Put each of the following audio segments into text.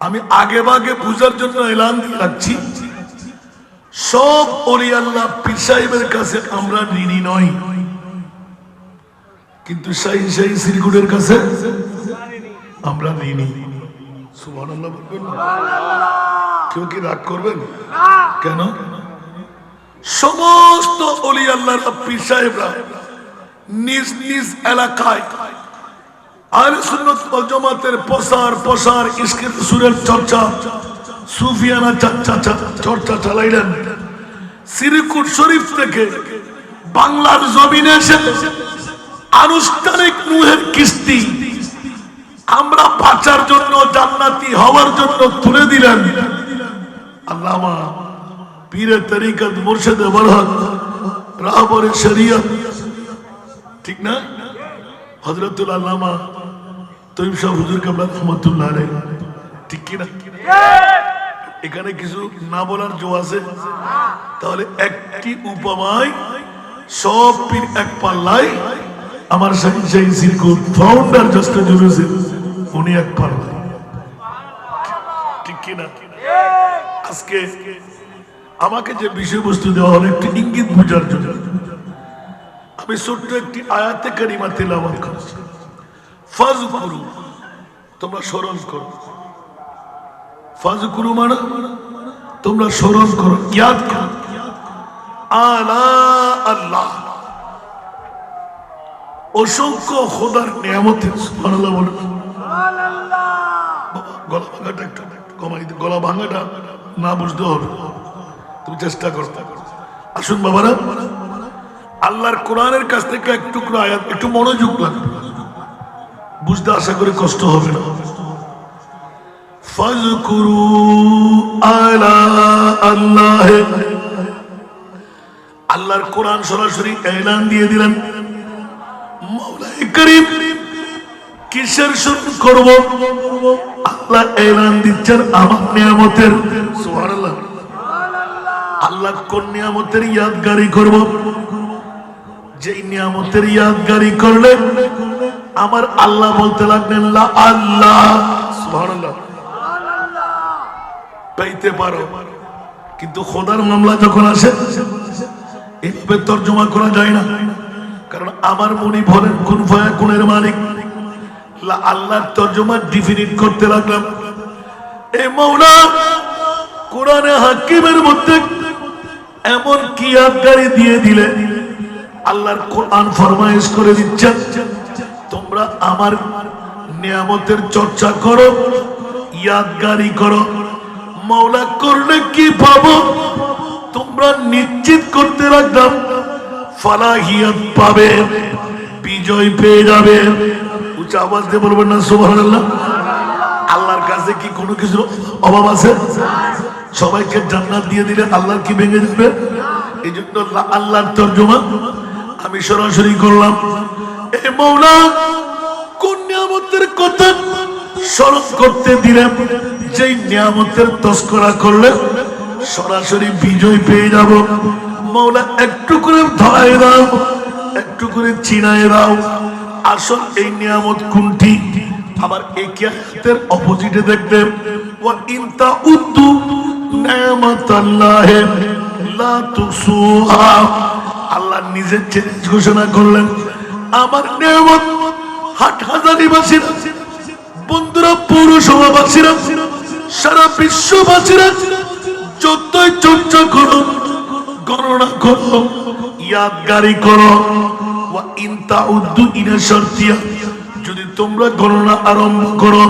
আমি আগে ভাগে পূজার জন্য এলান রাখছি। সব অলি আল্লাহ পীর সাহেবের কাছে আমরা ঋণী নই। কিন্তু সেই সেই শ্রীগুড়ের কাছে আমরা ঋণী। কেউ কি রাগ করবেন? কেন? সমস্ত অলি আল্লাহরা পীর সাহেবরা নিজ নিজ এলাকায় আর ওয়াল প্রসার প্রসার সুরের চর্চা। সুফিয়ানা চর্চা চর্চা শরীফ বাংলার জমিনে এসে আনুষ্ঠানিক নুহের কিস্তি আমরা বাঁচার জন্য, জান্নাতি হওয়ার জন্য তুলে দিলেন। আল্লামা ঠিক না? হজরতুল আল্লামা তৈব শাহ হুজুর কাবলা রহমতুল্লাহ আলাইহি ঠিক কি না এখানে কিছু না বলার জো আছে। তাহলে একটি উপমায় সব পীর এক পাল্লায় আমার সেই সিরকুল ফাউন্ডার জস্ট জুলুসের উনি এক পাল্লায়। ঠিক কি না আজকে আমাকে যে বিষয়বস্তু দেওয়া হলো একটি ইঙ্গিত বোঝার জন্য, আমি ছোট্ট একটি আয়াতে কারিমা তেলাওয়াত করেছি। ফাজ করু তোমরা স্মরণ করো। ফাজ করু মানে তোমরা স্মরণ করো ইয়াদ করো। আলা আল্লাহ। অসংখ্য খোদার নিয়ামতের সুবহানাল্লাহ বলো। গলা ভাঙাটা একটু কমাই। গলা ভাঙাটা না বুঝতে হবে। তুমি চেষ্টা করো। আসুন বাবারা আল্লাহর কোরআনের কাছ থেকে একটু টুকরো আয়াত একটু মনোযোগ লাগবে। বুঝতে আশা করি কষ্ট হবে না। ফাজকুরু আলা আল্লাহ। আল্লাহর কোরআন সরাসরি এলান দিয়ে দিলেন। মাওলাই করিম, কিসের শুরু করব? আল্লাহ এলান দিচ্ছেন আমার নিয়ামতের। সুবহানাল্লাহ। আল্লাহ কোন নিয়ামতের ইয়াদগারি করব? যেই নিয়ামতের ইয়াদগারি করলে আমার আল্লাহ বলতে লাগলেন আল্লাহ। পারো। কিন্তু খোদার মামলা যখন আসে এইভাবে তর্জমা করা যায় না। কারণ আমার মনি বলেন, কোন ভয়া, কোনের মালিক? আল্লাহর তর্জমা ডিফিনিট করতে লাগলাম। এ মৌলা কোরআনে হাকিমের মধ্যে এমন কি আবগারি দিয়ে দিলে? আল্লাহর কোরআন ফরমাইশ করে দিচ্ছেন, তোমরা আমার নিয়ামতের চর্চা করো, ইয়াদগারি করো। মাওলা করলে কি পাবো? তোমরা নিশ্চিত করতে রাখলাম ফালাহিয়াত পাবে, বিজয় পেয়ে যাবে। উচ্চ আওয়াজ দিয়ে বলবেন না, সুবহানাল্লাহ। আল্লাহর কাছে কি কোনো কিছু অভাব আছে? সবাইকে জান্নাত দিয়ে দিলে আল্লাহ কি ভেঙে যাবে এই জন্য আল্লাহর তর্জমা আমি সরাসরি করলাম। এ মৌলা, কোন নিয়ামতের কথা স্মরণ করতে দিলেন যেই নিয়ামতের তস্করা করলে সরাসরি বিজয় পেয়ে যাব। মৌলা, একটু করে ধরাই দাও, একটু করে চিনাই দাও। আসল এই নিয়ামত কোনটি? আবার এই কিয়ামতের অপোজিটে দেখবে। ওয়া ইনতা উদ্দু নিয়ামাতাল্লাহি লা তুসুহা। আল্লাহ নিজের চ্যালেঞ্জ ঘোষণা করলেন, আমার নিয়ামত হাট হাজারি বাসীরা, বন্ধুরা পৌরসভাবাসীরা সারা বিশ্ববাসীরা যতই চর্চা করো গণনা করো ইয়াদগারি করো ইনতা উদ্দু ইনা শর্তিয়া, যদি তোমরা গণনা আরম্ভ করো,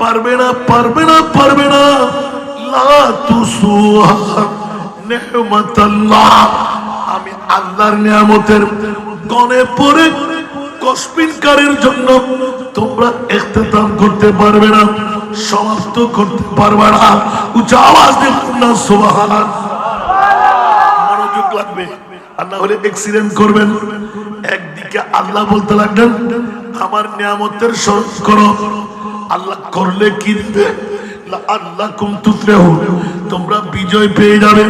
পারবে না পারবে না পারবে না, লা তুসুহা নি'মাতাল্লাহ আমি আল্লাহর নিয়ামতের গনে পড়ে কসমিনকারের জন্য তোমরা ইখতিতাম করতে পারবে না, সমাপ্ত করতে পারবে না। উচ্চ আওয়াজ দিয়ে না সুবহান মনোযোগ লাগবে, আর না হলে অ্যাক্সিডেন্ট করবেন। একদিকে আল্লাহ বলতে আমার আল্লাহ করলে তোমরা বিজয় পেয়ে যাবে।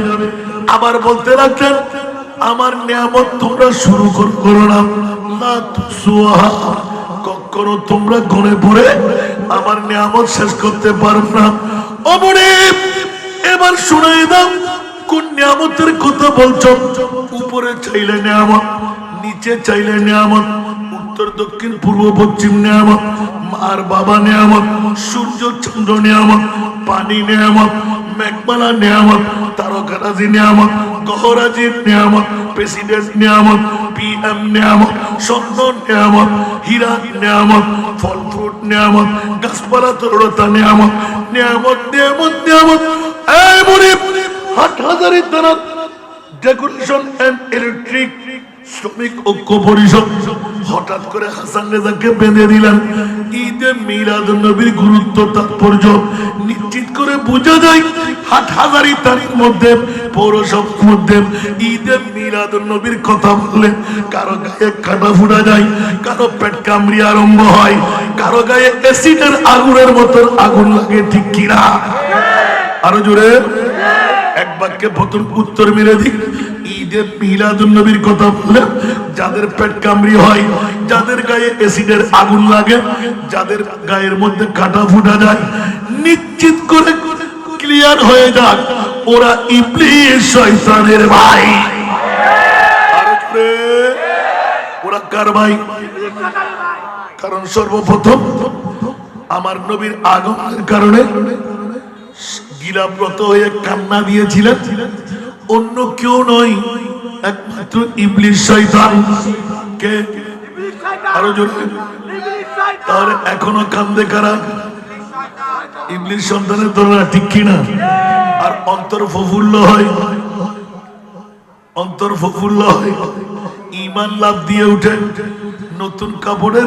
বলতে লাগলেন আমার নিয়ামত তোমরা শুরু কর- না। কখনো তোমরা গনে পড়ে আমার নিয়ামত শেষ করতে পারব না অমরে এবার শুনাই দাও কোন নিয়ামতের কথা বলছো উপরে চাইলে নিয়ামত, নিচে চাইলে নিয়ামত, উত্তর, দক্ষিণ, পূর্ব, পশ্চিম নিয়ামত, মার বাবা নিয়ামত, সূর্য, চন্দ্র নিয়ামত, পানি নিয়ামত, মেঘমালা নিয়ামত, তারকারাজি নিয়ামত নিয়ামত, প্রেসিডেন্ট নিয়ামত পিএম নিয়ামত স্বর্ণ নিয়ামত হীরা নিয়ামত, ফল ফ্রুট নিয়ামত, গাছপালা তরুণতা নিয়ামত নিয়ামত নিয়ামত নিয়ামত। হাট ডেকোরেশন এন্ড ইলেকট্রিক শ্রমিক ঐক্য পরিষদ হঠাৎ করে হাসান রেজাকে বেঁধে দিলেন। ঈদে মিলাদ নবীর গুরুত্ব, তাৎপর্য নিশ্চিত করে বোঝা যায় হাট হাজারি তারিখ মধ্যে পৌরসভার মধ্যে ঈদে মিলাদ নবীর কথা বললে কারও গায়ে কাটা ফুটা যায়, কারও পেট কামড়ি আরম্ভ হয়, কারও গায়ে অ্যাসিডের আগুনের মতন আগুন লাগে, ঠিক কিনা? আরও জোরে। এক বাক্যে প্রথম উত্তর মেরে দিক ঈদে মিলাদুল নবীর কথা বললে যাদের পেট কামড়ি হয়, যাদের গায়ে অ্যাসিডের আগুন লাগে, যাদের গায়ের মধ্যে কাটা ফুটা যায়, নিশ্চিত করে ক্লিয়ার হয়ে যাক, ওরা ইবলিস শয়তানের ভাই। ওরা কার ভাই? কারণ সর্বপ্রথম আমার নবীর আগমনের কারণে গিলাব্রত হয়ে কান্না দিয়েছিলেন। অন্য কেউ নয়, একমাত্র ইবলিশ শয়তান। কে? আরও জোরে। তাহলে এখনও কান্দে কারা? ইবলিশ সন্তানের তোরা ঠিক কিনা? আর অন্তর প্রফুল্ল হয়। অন্তর প্রফুল্ল হয়। ইমান লাভ দিয়ে উঠে নতুন কাপড়ের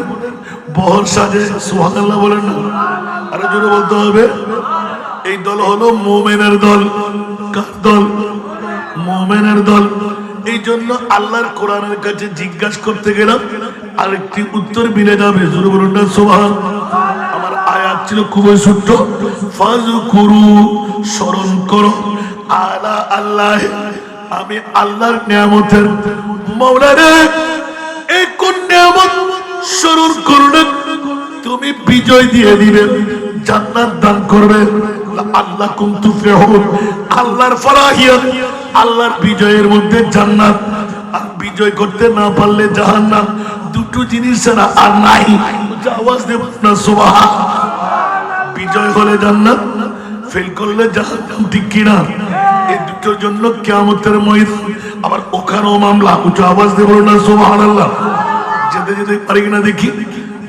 বহর সাজে সোহাগাল্লাহ বলেন না? আরও জোরে বলতে হবে। এই দল হলো মোমেনের দল। কার দল? মোমেনের দল। এই জন্য আল্লাহর কোরআনের কাছে জিজ্ঞাসা করতে গেলাম, আরেকটি উত্তর মিলে যাবে। জোরে বলুন না সোহান ছিল খুবই ছোট্ট। ফাজু করু স্মরণ করো, আলা আল্লাহ, আমি আল্লাহর নিয়ামতের মৌলারে এই কোন নিয়ামত? স্মরণ করুন তুমি বিজয় দিয়ে দিবে, জান্নাত দান করবে। আল্লাহ কুন্তু আল্লাহর ফরাহিয়াত, আল্লাহর বিজয়ের মধ্যে জান্নাত। আর বিজয় করতে না পারলে জাহান্নাম। দুটো জিনিস আর নাই। আওয়াজ দেব না, সুবহান। বিজয় হলে জান্নাত, ফেল করলে জাহান্নাম, ঠিক কিনা? এই দুটোর জন্য কিয়ামতের ময়দান। আবার ওখানেও মামলা, উঁচু আওয়াজ দেব না, সুবহানাল্লাহ। যেতে যেতে পারি কিনা দেখি?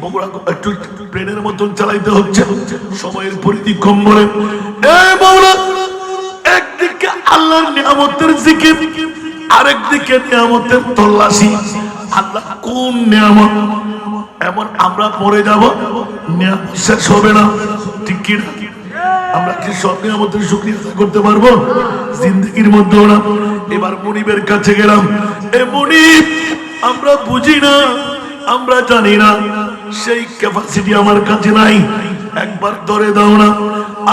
বলে। একদিকে আল্লাহর আরেকদিকে তল্লাশি। আল্লাহ কোন এমন আমরা পড়ে যাব শেষ হবে না। কি? আমরা কি করতে পারব? জিন্দগির এবার মনিবের কাছে গেলাম। এ মনিব, আমরা বুঝি না, আমরা জানি না, সেই ক্যাপাসিটি আমার কাছে নাই। একবার ধরে দাও না।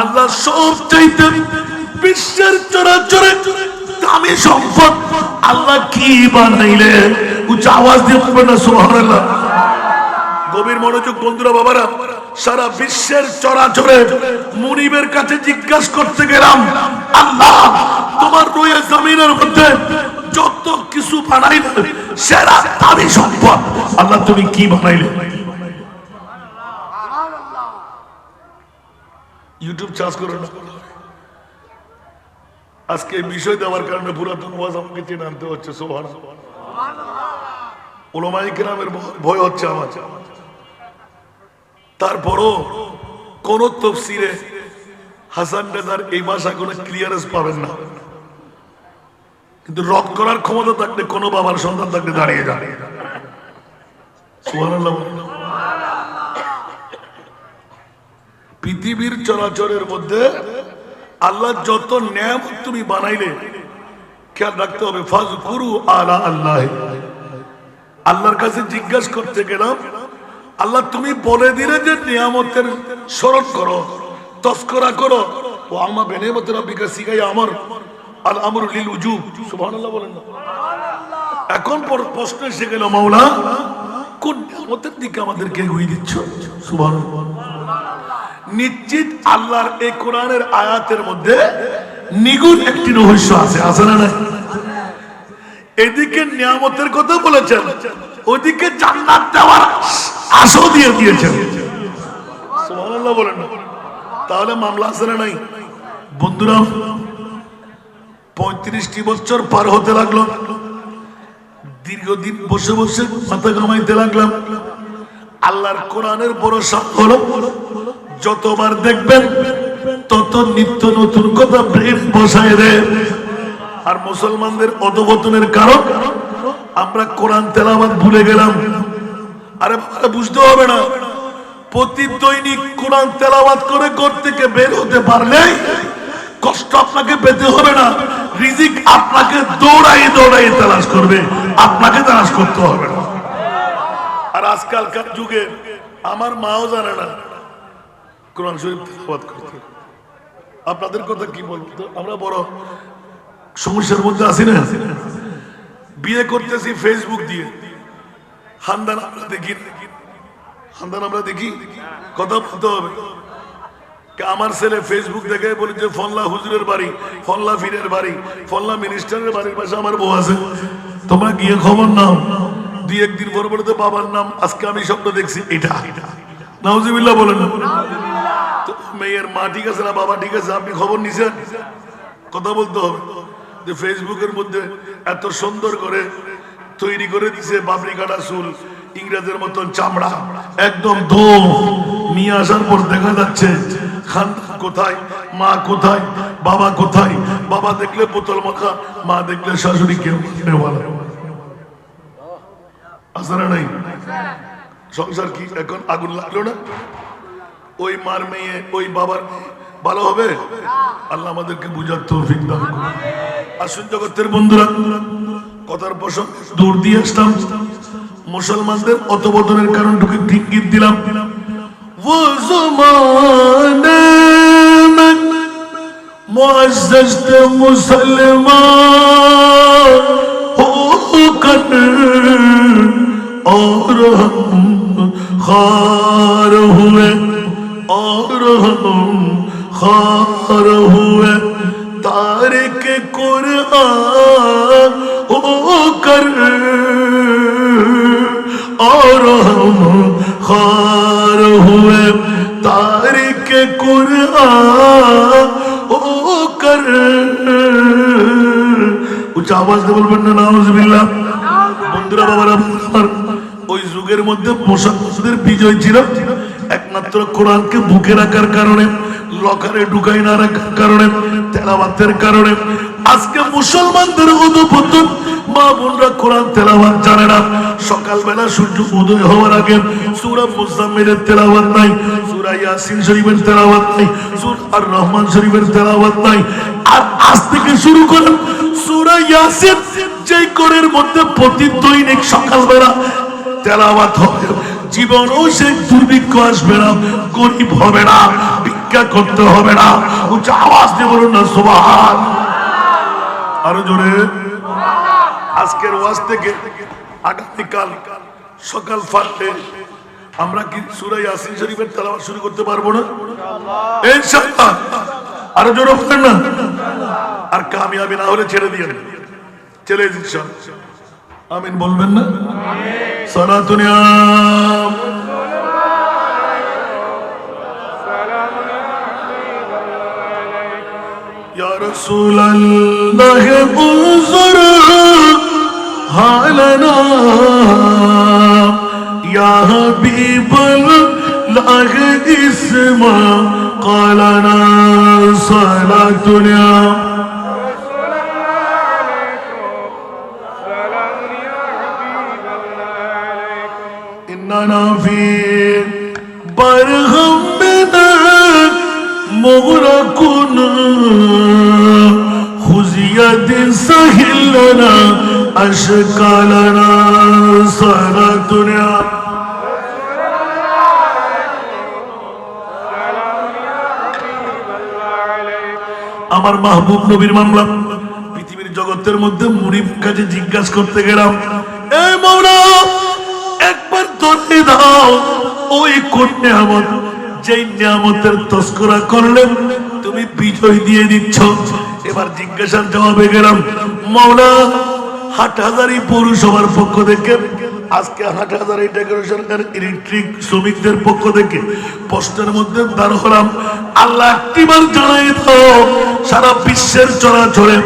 আল্লাহ সব চাইতে বিশ্বের চরাচরে সম্পদ আল্লাহ কি বানাইলে? উচ্চ আওয়াজ দিয়ে না, সুবহানাল্লাহ। গভীর মনোযোগ বন্ধুরা, বাবারা। সারা বিশ্বের চরাচরে মুনিবের কাছে জিজ্ঞাসা করতে গেলাম, আল্লাহ, তোমার রয়ে জমিনের মধ্যে যত কিছু বানাইলে, সেরা দামি সম্পদ। আল্লাহ, তুমি কি বানাইলে? ইউটিউব চার্জ করে না। আজকে বিষয় দেওয়ার কারণে পুরাতন ওয়াজ আমাকে চেনে আনতে হচ্ছে সোহান ওলমাই গ্রামের ভয় হচ্ছে আমার। তারপরও কোন তফসিরে হাসান রেজার এই ভাষা কোনো ক্লিয়ারেন্স পাবেন না। কিন্তু রদ করার ক্ষমতা থাকলে কোন বাবার সন্তান থাকলে দাঁড়িয়ে বলুন। পৃথিবীর চলাচলের মধ্যে আল্লাহ যত ন্যাম তুমি বানাইলে, খেয়াল রাখতে হবে ফাজ গুরু আলা আল্লাহ। আল্লাহর কাছে জিজ্ঞাসা করতে গেলাম আল্লাহ তুমি বলে দিলে যে নিয়ামতের স্মরণ করো, তস্করা করো। ও আমা বেনে মতো রব্বিকা শিখাই আমার আল আমর লিল উজুব। সুবহানাল্লাহ বলেন এখন পর প্রশ্ন এসে গেল, মাওলা, কোন নিয়ামতের দিকে আমাদেরকে এগিয়ে দিচ্ছ? সুবহানাল্লাহ। নিশ্চিত আল্লাহর এই কোরআনের আয়াতের মধ্যে নিগুণ একটি রহস্য আছে আছে না এদিকে নিয়ামতের কথা বলেছেন। ওদিকে জান্নাত দেওয়ার আশও দিয়ে দিয়েছেন। সুবহানাল্লাহ বলেন। তাহলে মামলা আছে না নাই? বন্ধুরা, পঁয়ত্রিশটি বছর পার হতে লাগল। দীর্ঘদিন বসে বসে মাথা কামাইতে লাগলাম। আল্লাহর কোরআনের ভরসা হলো, যতবার দেখবেন তত নিত্য নতুন কথা ব্রেন বসায় দেয়। আর মুসলমানদের অধপতনের কারণ আমরা কোরআন তেলাবাদ ভুলে গেলাম। আরে বুঝতে হবে না। প্রতি দৈনিক কোরআন তেলাবাদ করে ঘর থেকে বের হতে পারলে কষ্ট আপনাকে পেতে হবে না। রিজিক আপনাকে দৌড়াই দৌড়াই তালাশ করবে। আপনাকে তালাশ করতে হবে না। আর আজকালকার যুগে আমার মাও জানে না কোরআন শরীফ তেলাওয়াত করতে। আপনাদের কথা কি বলব? আমরা বড় সমস্যার মধ্যে আছি না? বিয়ে করতেছি ফেসবুক দিয়ে। হান্দান আমরা দেখি হান্দান আমরা দেখি? কথা বলতে হবে। আমার ছেলে ফেসবুক দেখে বলে যে, ফল্লা হুজুরের বাড়ি, ফল্লা ফিরের বাড়ি, ফল্লা মিনিস্টারের বাড়ির পাশে আমার বউ আছে। তোমরা গিয়ে খবর নাও। দুই একদিন পর পরে তো বাবার নাম, আজকে আমি স্বপ্ন দেখছি, এটা। নাউজিবিল্লাহ বলেন। মেয়ের মা ঠিক আছে না বাবা ঠিক আছে, আপনি খবর নিছেন? কথা বলতে হবে। যে ফেসবুকের মধ্যে এত সুন্দর করে তৈরি করে দিছে বাবরি কাটা চুল, ইংরেজের মতন চামড়া, একদম ধো নিয়ে আসার পর দেখা যাচ্ছে, খান কোথায়, মা কোথায়, বাবা কোথায়? বাবা দেখলে বোতল মাখা, মা দেখলে শাশুড়ি কেউ আসারা নাই? সংসার কি এখন আগুন লাগল না? ওই মার মেয়ে, ওই বাবার মেয়ে ভালো হবে? আল্লাহ আমাদেরকে বুঝার তৌফিক দান আসুন জগতের বন্ধুরা, কথার প্রসঙ্গ দূর দিয়ে আসলাম। মুসলমানদের অতবদনের কারণ ইঙ্গিত দিলাম। ও দিলাম معززت مسلمان ہو کر खार हुए तारिक कुरआन होकर और हम खार हुए तारिक कुरआन होकर উচ্চ আওয়াজ দিয়ে বলবেন না নাউজুবিল্লাহ বন্ধুরা বাবারা আমার ওই যুগের মধ্যে মুসলমানদের বিজয় ছিল। একমাত্র কোরআনকে বুকে রাখার কারণে, লকারে ঢুকাই না রাখার কারণে তেলাবাতের কারণে। আজকে মুসলমানদের অধপতন মা বোনরা কোরআন জানে না। সকালবেলা সূর্য উদয় হওয়ার আগে নাই ইয়াসিন শরীফের নাই আর রহমান শরীফের তেলাওয়াত নাই। আর আজ থেকে শুরু করে সূরা ইয়াসিন, যেই কোরের মধ্যে প্রতি দৈনিক সকালবেলা তেলাওয়াত হবে। জীবনও সে দুর্ভিক্ষ আসবে না, গরিব হবে না, ভিক্ষা করতে হবে না। উচ্চ আওয়াজ দিয়ে বলুন না, সুবহান। আরও জোরে। আজকের ওয়াজ থেকে আগামীকাল সকাল ফাটলে আমরা কি সুরা ইয়াসিন শরীফের তেলাওয়াত শুরু করতে পারব না? ইনশাআল্লাহ। আরও জোরে বলেন না। আর কামিয়াবি না হলে ছেড়ে দিয়ে চলে দিচ্ছেন আমিন বলবেন না সালাতুনিয়াম يا رسول الله انظر حالنا يا حبيب الله اسمع قالنا صلاتنا إننا في برهم منك مغرقون خذ يد سهل لنا أشكالنا صلاتنا আমার মাহবুব নবীর মামলা পৃথিবীর জগতের মধ্যে মুরিব কাছে জিজ্ঞাসা করতে গেলাম এই মৌলা একবার দাও। ওই কোন নেয়ামত? যেই নিয়ামতের তস্করা করলেন, তুমি বিজয় দিয়ে দিচ্ছ। এবার জিজ্ঞাসার জবাবে গেলাম, মৌলা, হাটহাজারি পৌরসভার পক্ষ থেকে, আজকে হাটহাজারি ডেকোরেশনের ইলেকট্রিক শ্রমিকদের পক্ষ থেকে পোস্টের মধ্যে দাঁড় হলাম আল্লাহ একটিবার জানাই দাও, সারা বিশ্বের চলাচলে